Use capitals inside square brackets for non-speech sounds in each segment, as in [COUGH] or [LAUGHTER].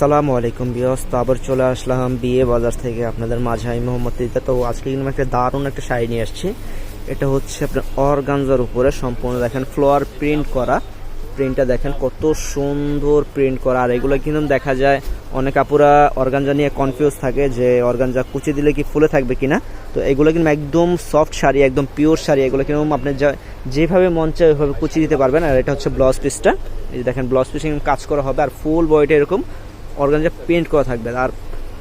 আসসালামু আলাইকুম বিয়স তো আবার চলে আসলাম বিয়ে বাজার থেকে আপনাদের মাঝে। আমি মোহাম্মদ তিতা তো আজকে কিন্তু একটা দারুণ একটা শাড়ি নিয়ে আসছি। এটা হচ্ছে আপনার অর্গানজার উপরে সম্পূর্ণ দেখেন ফ্লোয়ার প্রিন্ট করা। প্রিন্টটা দেখেন কত সুন্দর প্রিন্ট করা। আর এগুলো কিন্তু দেখা যায় অনেক আপুরা অর্গানজা নিয়ে কনফিউজ থাকে যে অর্গানজা কুচি দিলে কি ফুলে থাকবে কি না তো এগুলো কিন্তু একদম সফট শাড়ি, একদম পিওর শাড়ি। এগুলো কিন্তু আপনি যা- যেভাবে মন চায় ওইভাবে কুচি দিতে পারবেন। আর এটা হচ্ছে ব্লাউজ পিসটা এই যে দেখেন ব্লাউজ পিস কাজ করা হবে। আর ফুল বয়টা এরকম। অর্গানজা পেন্ট করা থাকবে। আর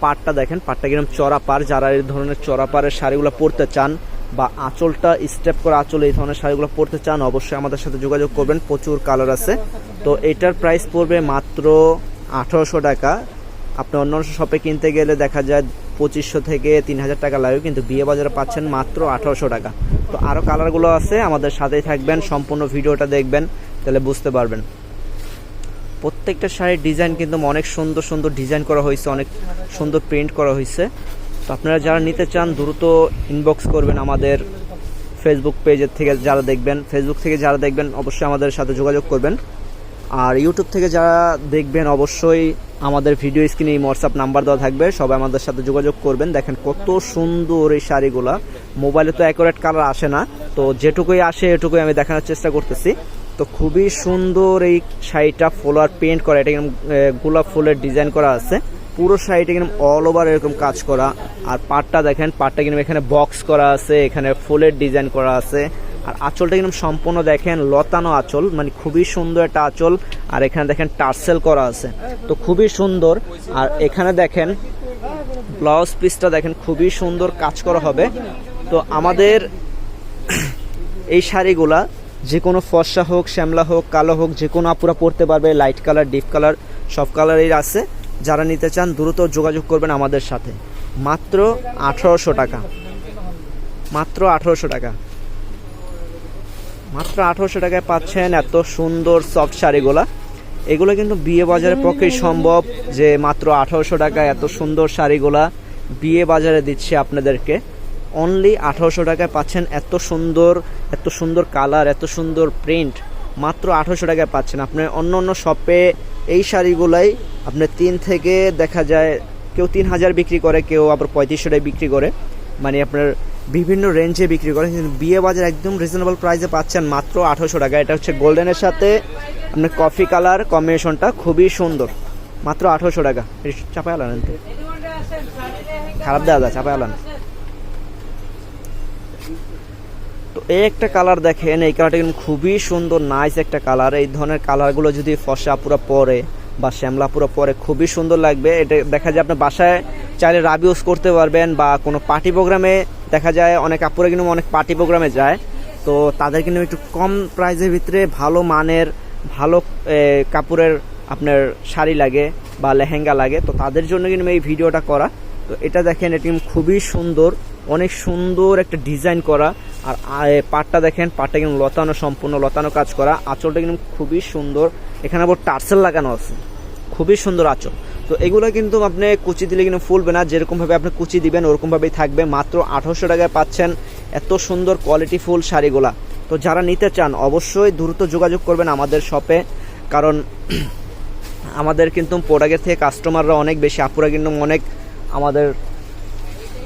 পাটটা দেখেন পাটটা কীরকম চড়া পার যারা এই ধরনের চড়া পাড়ের শাড়িগুলো পরতে চান বা আঁচলটা স্টেপ করা আঁচল এই ধরনের শাড়িগুলো পরতে চান, অবশ্যই আমাদের সাথে যোগাযোগ করবেন, প্রচুর কালার আছে। তো এটার প্রাইস পড়বে মাত্র আঠারোশো টাকা। আপনি অন্য অন্য শপে কিনতে গেলে দেখা যায় পঁচিশশো থেকে তিন হাজার টাকা লাগে কিন্তু বিয়ে বাজারে পাচ্ছেন মাত্র আঠারোশো টাকা। তো আরও কালারগুলো আছে, আমাদের সাথেই থাকবেন, সম্পূর্ণ ভিডিওটা দেখবেন, তাহলে বুঝতে পারবেন। প্রত্যেকটা শাড়ির ডিজাইন কিন্তু অনেক সুন্দর সুন্দর ডিজাইন করা হয়েছে, অনেক সুন্দর প্রিন্ট করা হয়েছে। তো আপনারা যারা নিতে চান, দ্রুত ইনবক্স করবেন আমাদের ফেসবুক পেজের থেকে যারা দেখবেন। ফেসবুক থেকে যারা দেখবেন, অবশ্যই আমাদের সাথে যোগাযোগ করবেন। আর ইউটিউব থেকে যারা দেখবেন, অবশ্যই আমাদের ভিডিও স্ক্রিনে এই হোয়াটসঅ্যাপ নাম্বার দেওয়া থাকবে। সবাই আমাদের সাথে যোগাযোগ করবেন। দেখেন কত সুন্দর এই শাড়িগুলা। মোবাইলে তো অ্যাকুরেট কালার আসে না। তো যেটুকুই আসে, এটুকুই আমি দেখানোর চেষ্টা করতেছি। তো খুবই সুন্দর এই শাড়িটা, ফলোয়ার পেন্ট করা, এটা কিন্তু গোলাপ ফুলের ডিজাইন করা আছে। পুরো শাড়িটা কিন্তু অল ওভার এরকম কাজ করা। আর পাটটা দেখেন, পাটটা কিন্তু এখানে বক্স করা আছে, এখানে ফুলের ডিজাইন করা আছে। আর আঁচলটা কিন্তু সম্পূর্ণ দেখেন, লতানো আঁচল মানে খুবই সুন্দর একটা আঁচল। আর এখানে দেখেন, টার্সেল করা আছে। তো খুবই সুন্দর। আর এখানে দেখেন ব্লাউজ পিসটা দেখেন, খুবই সুন্দর কাজ করা হবে। তো আমাদের এই শাড়িগুলা যে কোনো ফর্সা হোক, শ্যামলা হোক, কালো হোক, যে কোনো আপুরা পরতে পারবে লাইট কালার ডিপ কালার সব কালারের আছে। যারা নিতে চান, দ্রুত যোগাযোগ করবেন আমাদের সাথে। মাত্র আঠারোশো টাকা। মাত্র আঠারোশো টাকা। মাত্র আঠারোশো টাকায় পাচ্ছেন এত সুন্দর সফট শাড়িগুলা। এগুলো কিন্তু বিয়ে বাজারের পক্ষেই সম্ভব যে মাত্র আঠারোশো টাকায় এত সুন্দর শাড়িগুলা বিয়ে বাজারে দিচ্ছে আপনাদেরকে। অনলি আঠারোশো টাকায় পাচ্ছেন এত সুন্দর এত সুন্দর কালার এত সুন্দর প্রিন্ট মাত্র আঠারোশো টাকায় পাচ্ছেন। আপনি অন্য অন্য শপে এই শাড়িগুলাই আপনি তিন থেকে দেখা যায় কেউ তিন হাজার বিক্রি করে, কেউ আবার পঁয়ত্রিশশো টাকায় বিক্রি করে। মানে আপনার বিভিন্ন রেঞ্জে বিক্রি করে। কিন্তু বিয়ে বাজার একদম রিজনেবল প্রাইসে পাচ্ছেন মাত্র আঠারোশো টাকা এটা হচ্ছে গোল্ডেনের সাথে আপনার কফি কালার কম্বিনেশনটা খুবই সুন্দর। মাত্র আঠারোশো টাকা। চাপায় আলান খারাপ দেওয়া যায় চাপায় আলান। তো এই একটা কালার দেখেন, এই কালারটা কিন্তু খুবই সুন্দর নাইস একটা কালার এই ধরনের কালারগুলো যদি ফসা পুরো পরে বা শ্যামলা পুরো পরে, খুবই সুন্দর লাগবে। এটা দেখা যায় আপনার বাসায় চাইলে রাব ইউজ করতে পারবেন বা কোনো পার্টি প্রোগ্রামে দেখা যায়, অনেক আপুরা কিন্তু অনেক পার্টি প্রোগ্রামে যায়। তো তাদের কিন্তু একটু কম প্রাইসের ভিতরে ভালো মানের, ভালো কাপড়ের আপনার শাড়ি লাগে বা লেহেঙ্গা লাগে। তো তাদের জন্য কিন্তু এই ভিডিওটা করা। তো এটা দেখেন, এটি খুবই সুন্দর। অনেক সুন্দর একটা ডিজাইন করা। আর পাটটা দেখেন, পাটটা কিন্তু লতানো, সম্পূর্ণ লতানো কাজ করা। আঁচলটা কিন্তু খুবই সুন্দর। এখানে আবার টার্সেল লাগানো আছে। খুবই সুন্দর আঁচল। তো এগুলো কিন্তু আপনি কুচি দিলে কিন্তু ফুলবে না। যেরকমভাবে আপনি কুচি দিবেন, ওরকমভাবেই থাকবে। মাত্র আঠারোশো টাকায় পাচ্ছেন এত সুন্দর কোয়ালিটি ফুল শাড়িগুলা। তো যারা নিতে চান, অবশ্যই দ্রুত যোগাযোগ করবেন আমাদের শপে। কারণ [CLEARS THROAT] আমাদের কিন্তু প্রোডাক্টের থেকে কাস্টমাররা অনেক বেশি। আপুরা কিন্তু অনেক আমাদের,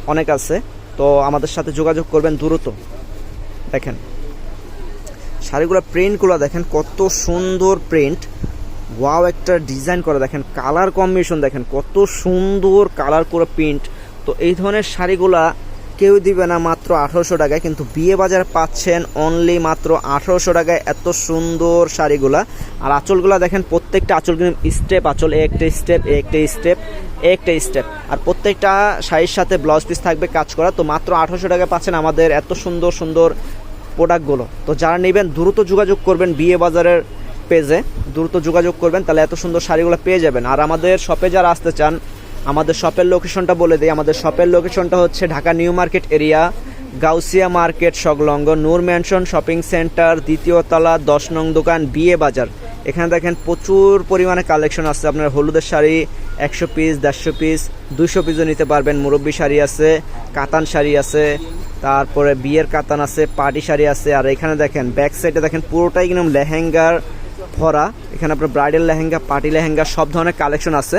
অনেক আছে। তো আমাদের সাথে যোগাযোগ করবেন দ্রুত। দেখেন। শাড়িগুলো প্রিন্টগুলো দেখেন, কত সুন্দর প্রিন্ট। ওয়াও, একটা ডিজাইন করা দেখেন, কালার কম্বিনেশন দেখেন, কত সুন্দর কালার করে প্রিন্ট। তো এই ধরনের শাড়িগুলা কেউ দিবে না মাত্র আঠারোশো টাকায়, কিন্তু বিয়ে বাজার পাচ্ছেন অনলি মাত্র আঠারোশো টাকায় এত সুন্দর শাড়িগুলা। আর আঁচলগুলা দেখেন, প্রত্যেকটা আঁচল কিন্তু স্টেপ আঁচল একটা স্টেপ একটা স্টেপ একটা স্টেপ আর প্রত্যেকটা শাড়ির সাথে ব্লাউজ পিস থাকবে কাজ করা, তো মাত্র আঠারোশো টাকায় পাচ্ছেন আমাদের এত সুন্দর সুন্দর প্রোডাক্টগুলো তো যারা নেবেন, দ্রুত যোগাযোগ করবেন বিয়ে বাজারের পেজে দ্রুত যোগাযোগ করবেন, তাহলে এত সুন্দর শাড়িগুলো পেয়ে যাবেন। আর আমাদের শপে যারা আসতে চান আমাদের শপের লোকেশনটা বলে দিই। আমাদের শপের লোকেশনটা হচ্ছে Dhaka new market area, Gausia market, সংলগ্ন নূর ম্যানশন শপিং সেন্টার, দ্বিতীয় তলা, দশ নং দোকান বিয়ে বাজার। এখানে দেখেন প্রচুর পরিমাণে কালেকশন আছে। আপনার হলুদের শাড়ি একশো পিস দেড়শো পিস দুশো পিসও নিতে পারবেন। মুরব্বী শাড়ি আছে, কাতান শাড়ি আছে, তারপরে বিয়ের কাতান আছে, পার্টি শাড়ি আছে। আর এখানে দেখেন ব্যাক সাইডে দেখেন, পুরোটাই কিন্তু লেহেঙ্গার ভরা, এখানে আপনার ব্রাইডাল লেহেঙ্গা, পার্টি লেহেঙ্গা, সব ধরনের কালেকশন আছে।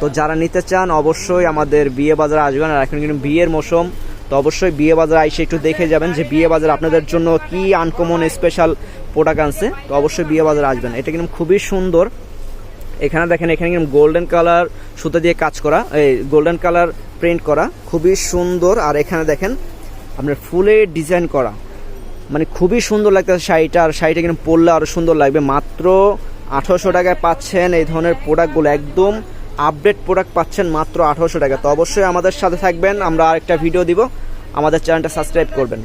তো যারা নিতে চান, অবশ্যই আমাদের বিয়ে বাজারে আসবেন। আর এখন কিন্তু বিয়ের মৌসুম, তো অবশ্যই বিয়ে বাজার আইসে একটু দেখে যাবেন যে বিয়ে বাজার আপনাদের জন্য কি আনকমন স্পেশাল প্রোডাক্ট আনছে। তো অবশ্যই বিয়ে বাজারে আসবেন। এটা কিন্তু খুবই সুন্দর। এখানে দেখেন, এখানে কিন্তু গোল্ডেন কালার সুতো দিয়ে কাজ করা, এই গোল্ডেন কালার প্রিন্ট করা, খুবই সুন্দর। আর এখানে দেখেন, আপনার ফুলের ডিজাইন করা। মানে খুবই সুন্দর লাগতেছে শাড়িটা, আর শাড়িটা কিন্তু পরলে আরও সুন্দর লাগবে। মাত্র আঠারোশো টাকায় পাচ্ছেন এই ধরনের প্রোডাক্টগুলো, একদম আপডেট প্রোডাক্ট পাচ্ছেন মাত্র আঠারোশো টাকা তো অবশ্যই আমাদের সাথে থাকবেন, আমরা আরেকটা ভিডিও দিব। আমাদের চ্যানেলটা সাবস্ক্রাইব করবেন।